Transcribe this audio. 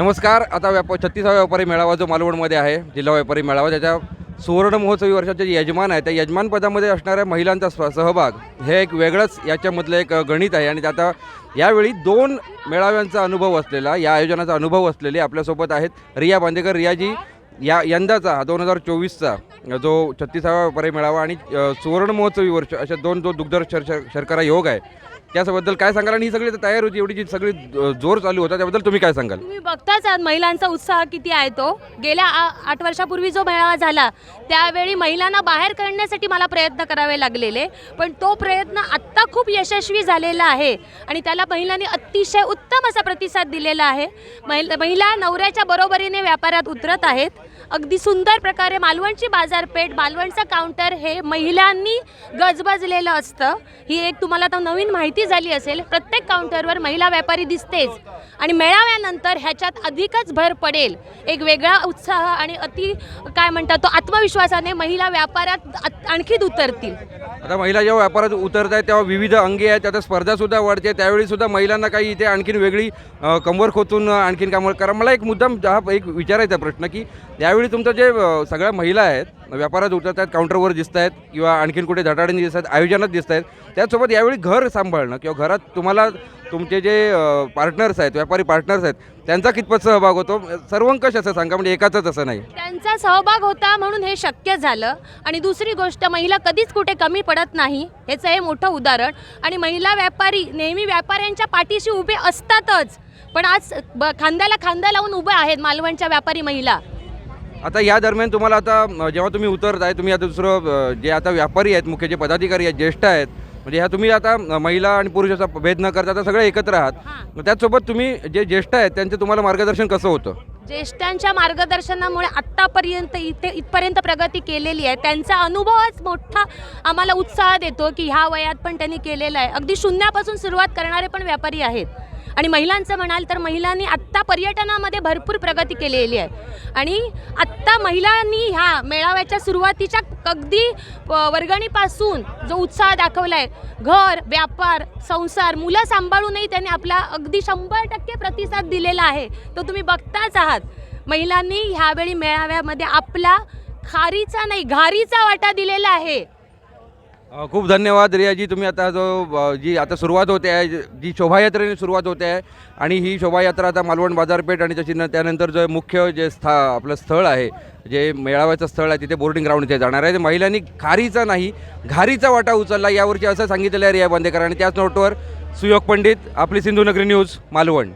नमस्कार आता व्याप छत्तीसावा व्यापारी मेळावा जो मालवणमध्ये आहे जिल्हा व्यापारी मेळावा त्याच्या सुवर्ण महोत्सवी वर्षाचे जे यजमान आहे त्या यजमानपदामध्ये असणाऱ्या महिलांचा स्व सहभाग हे एक वेगळंच याच्यामधलं एक गणित आहे. आणि आता यावेळी दोन मेळाव्यांचा अनुभव असलेला या आयोजनाचा अनुभव असलेले आपल्यासोबत आहेत रिया बांदेकर. रियाजी या यंदाचा दोन हजार चोवीसचा जो छत्तीसावा व्यापारी मेळावा आणि सुवर्ण महोत्सवी वर्ष अशा दोन जो दुग्ध शर शर्करा योग आहे त्याच्याबद्दल काय सांगाल? आणि ही सगळी तयार होती एवढी जी सगळी जोर चालू होता त्याबद्दल तुम्ही काय सांगाल? तुम्ही बघताच आहात महिलांचा उत्साह किती आहे तो. गेल्या आ- आठ वर्षापूर्वी जो मेळावा झाला त्यावेळी महिलांना बाहेर काढण्यासाठी मला प्रयत्न करावे लागलेले. पण तो प्रयत्न आत्ता खूप यशस्वी झालेला आहे. आणि त्याला महिलांनी अतिशय उत्तम असा प्रतिसाद दिलेला आहे. महिला महिला नवऱ्याच्या बरोबरीने व्यापारात उतरत आहेत. अगदी सुंदर प्रकारे मालवणची बाजारपेठ मालवणचं काउंटर हे महिलांनी गजबजलेलं असतं. ही एक तुम्हाला आता नवीन माहिती झाली असेल. प्रत्येक काउंटरवर महिला व्यापारी दिसतेच. आणि मेळाव्यानंतर ह्याच्यात अधिकच भर पडेल. एक वेगळा उत्साह आणि अति काय म्हणतात तो आत्मविश्वासाने महिला व्यापारात आत- उतरतील. आता महिला जेव्हा व्यापारात उतरत आहेत तेव्हा विविध अंगे आहेत. आता स्पर्धासुद्धा वाढते. त्यावेळी सुद्धा महिलांना काही इथे आणखीन वेगळी कंबर खोचून आणखीन कामं करा मला एक मुद्दाम हा एक विचारायचा प्रश्न की यावेळी तुमचं जे सगळ्या महिला आहेत व्यापारात उतरत आहेत काउंटरवर दिसत आहेत किंवा आणखीन कुठे धटाडणी दिसत आहेत आयोजनात दिसत आहेत. त्याचसोबत यावेळी घर सांभाळणं किंवा घरात तुम्हाला तुमचे जे पार्टनर्स आहेत व्यापारी पार्टनर्स आहेत त्यांचा कितपत सहभाग होतो? सर्वंकष असं सांगा म्हणजे एकाचाच असं नाही. त्यांचा सहभाग होता म्हणून हे शक्य झालं. आणि दुसरी गोष्ट महिला कधीच कुठे कमी पडत नाही ह्याचं हे मोठं उदाहरण. आणि महिला व्यापारी नेहमी व्यापाऱ्यांच्या पाठीशी उभे असतातच. पण आज ब खांद्याला खांदा लावून उभे आहेत मालवणच्या व्यापारी महिला. आता या दरम्यान तुम्हाला आता जेव्हा तुम्ही उतरताय तुम्ही आता दुसरं जे आता व्यापारी आहेत मुख्य जे पदाधिकारी आहेत ज्येष्ठ आहेत म्हणजे ह्या तुम्ही आता महिला आणि पुरुषाचा भेद न करता आता सगळे एकत्र आहात. त्याचसोबत तुम्ही जे ज्येष्ठ आहेत त्यांचं तुम्हाला मार्गदर्शन कसं होतं? ज्येष्ठांच्या मार्गदर्शनामुळे आत्तापर्यंत इथे इथपर्यंत प्रगती केलेली आहे. त्यांचा अनुभवच मोठा आम्हाला उत्साह देतो की ह्या वयात पण त्यांनी केलेला आहे. अगदी शून्यापासून सुरुवात करणारे पण व्यापारी आहेत. आणि महिलांचं म्हणाल तर महिलांनी आत्ता पर्यटनामध्ये भरपूर प्रगती केलेली आहे. आणि आत्ता महिलांनी ह्या मेळाव्याच्या सुरुवातीच्या अगदी वर्गणीपासून जो उत्साह दाखवला आहे घर व्यापार संसार मुलं सांभाळूनही त्यांनी आपला अगदी शंभर टक्के प्रतिसाद दिलेला आहे. तो तुम्ही बघताच आहात. महिलांनी ह्यावेळी मेळाव्यामध्ये आपला खारीचा नाही घारीचा वाटा दिलेला आहे. अ, खूप धन्यवाद रियाजी तुम्ही आता जो अ, जी आता सुरुवात होते आहे जी शोभायात्रेने सुरुवात होते आहे आणि ही शोभायात्रा आता मालवण बाजारपेठ आणि त्याची न त्यानंतर जो मुख्य जे स्था आपलं स्थळ आहे जे मेळाव्याचं स्थळ आहे तिथे बोर्डिंग ग्राउंड इथे जाणार आहे. ते महिलांनी खारीचा नाही घारीचा वाटा उचलला यावरची असं सांगितलेलं आहे रिया बांदेकर. आणि त्याच नोटवर सुयोग पंडित आपली सिंधुनगरी न्यूज मालवण.